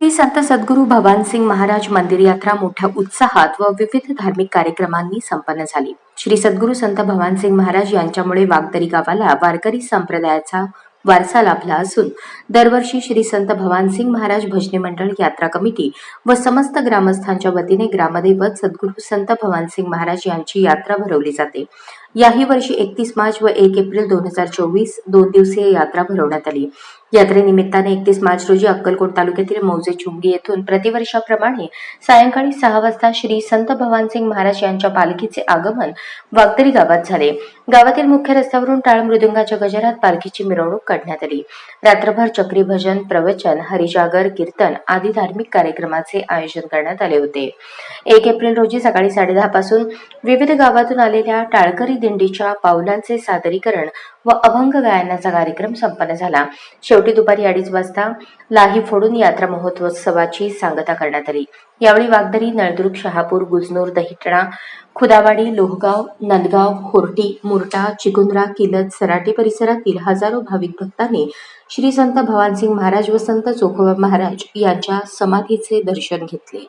श्री संत सद्गुरू भवानसिंग महाराज मंदिर यात्रा मोठ्या उत्साहात व विविध धार्मिक कार्यक्रमांनी संपन्न झाली. श्री सद्गुरू संत भवानसिंग महाराज यांच्यामुळे वागदरी गावाला वारकरी संप्रदायाचा वारसा लाभला असून दरवर्षी श्री संत भवानसिंग महाराज भजनी मंडळ यात्रा कमिटी व समस्त ग्रामस्थांच्या वतीने ग्रामदैवत सद्गुरू संत भवानसिंग महाराज यांची यात्रा भरवली जाते. याही वर्षी एकतीस मार्च व एक एप्रिल दोन हजार चोवीस दोन दिवसीय यात्रा भरवण्यात आली. यात्रेनिमित्ताने एकतीस मार्च रोजी अक्कलकोट तालुक्यातील मौजे चुंगी येथून प्रतिवर्षाप्रमाणे सायंकाळी सहा वाजता श्री संत भवानसिंग महाराज यांच्या पालखीचे आगमन वागदरी गावात झाले. गावातील मुख्य रस्त्यावरून टाळ मृदुंगाच्या गजरात पालखीची मिरवणूक काढण्यात आली. रात्रभर चक्री भजन प्रवचन हरिजागर कीर्तन आदी धार्मिक कार्यक्रमाचे आयोजन करण्यात आले होते. एक एप्रिल रोजी सकाळी साडेदहा पासून विविध गावातून आलेल्या टाळकरी दिंडीच्या पावलांचे सादरीकरण व अभंग गायनाचा कार्यक्रम संपन्न झाला. शेवटी दुपारी अडीच वाजता लाही फोडून यात्रा महोत्सवाची सांगता करण्यात आली. यावेळी वागदरी नळदुर्ग शहापूर गुजनूर दहिटणा खुदावाडी लोहगाव नंदगाव होर्टी मुरटा चिकुंद्रा किलत सराटी परिसरातील हजारो भाविक भक्तांनी श्री संत भवानसिंग महाराज व संत चोखोबा महाराज यांच्या समाधीचे दर्शन घेतले.